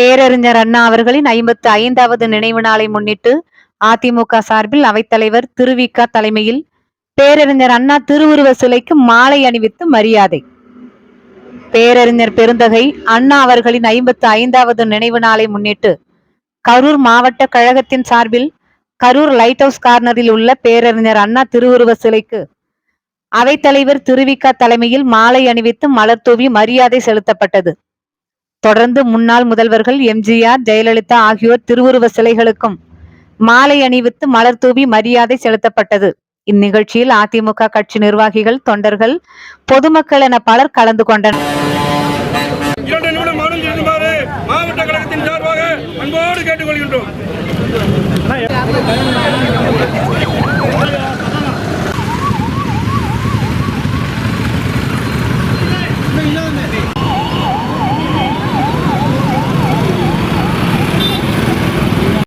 பேரறிஞர் அண்ணா அவர்களின் ஐம்பத்து ஐந்தாவது நினைவு நாளை முன்னிட்டு அதிமுக சார்பில் அவைத்தலைவர் திருவிக தலைமையில் பேரறிஞர் அண்ணா திருவுருவ சிலைக்கு மாலை அணிவித்து மரியாதை. பேரறிஞர் பெருந்தகை அண்ணா அவர்களின் ஐம்பத்து ஐந்தாவது நினைவு நாளை முன்னிட்டு கரூர் மாவட்ட கழகத்தின் சார்பில் கரூர் லைட் ஹவுஸ் கார்னரில் உள்ள பேரறிஞர் அண்ணா திருவுருவ சிலைக்கு அவைத்தலைவர் திருவிக தலைமையில் மாலை அணிவித்து மலர் தூவி மரியாதை செலுத்தப்பட்டது. தொடர்ந்து முன்னாள் முதல்வர்கள் எம்ஜிஆர் ஜெயலலிதா ஆகியோர் திருவுருவ சிலைகளுக்கும் மாலை அணிவித்து மலர் தூவி மரியாதை செலுத்தப்பட்டது. இந்நிகழ்ச்சியில் அதிமுக கட்சி நிர்வாகிகள் தொண்டர்கள் பொதுமக்கள் என பலர் கலந்து கொண்டனர். மாவட்ட கழகத்தின் சார்பாக அன்போடு கேட்டுக்கொள்கின்றோம்.